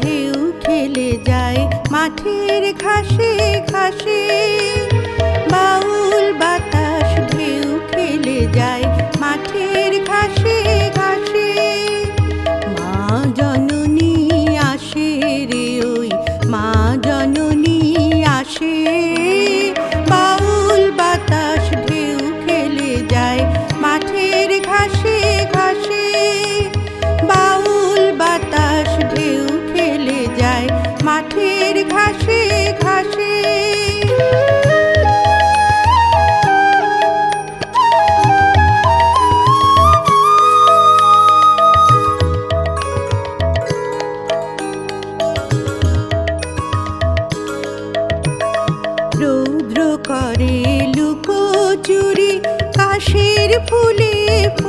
ঢেউ খেলে যায় মাঠের ঘাসে ঘাসে। বাউল বাতাস ঢেউ খেলে যায় মাঠের ঘাসে ঘাসে। মা জননী আসে রে ওই, মা জননী আসে। বাউল বাতাস ঢেউ খেলে যায় মাঠের ঘাসে করে লুকো চুরি কাশের ফুলে ফুলে লুকো চুরি কাশের ফুলে